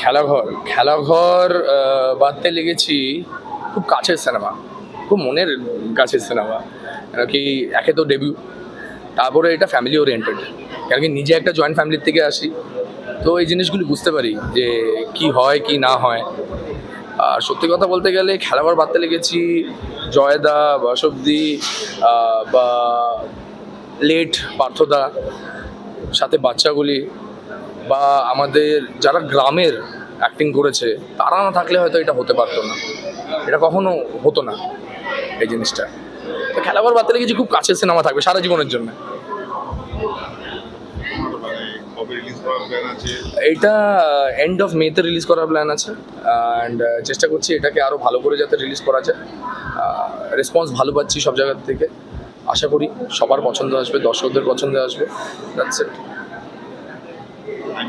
খেলাঘর খেলাঘর বাঁধতে লেগেছি খুব কাছের সিনেমা খুব মনের কাছের সিনেমা কেন কি একে তো ডেবিউ তারপরে এটা ফ্যামিলি ওরিয়েন্টেড কেন কি নিজে একটা জয়েন্ট ফ্যামিলির থেকে আসি। তো এই জিনিসগুলি বুঝতে পারি যে কি হয়, কি না হয়। আর সত্যি কথা বলতে গেলে খেলাঘর বাঁধতে লেগেছি জয়দা, বাসবদি বা লেট, পার্থদা। সাথে বাচ্চাগুলি বা আমাদের যারা গ্রামের অ্যাক্টিং করেছে, তারা না থাকলে হয়তো এটা হতে পারতো না। এটা কখনো হতো না এই জিনিসটা। তো খেলাবার বার্তা লেগেছি খুব কাছের সিনেমা থাকবে সারা জীবনের জন্য? এইটা এন্ড অফ মেতে রিলিজ করার প্ল্যান আছে। অ্যান্ড চেষ্টা করছি এটাকে আরও ভালো করে যাতে রিলিজ করা যায়। রেসপন্স ভালো পাচ্ছি সব জায়গার থেকে। আশা করি সবার পছন্দ আসবে দর্শকদের পছন্দ আসবে দ্যাটস ইট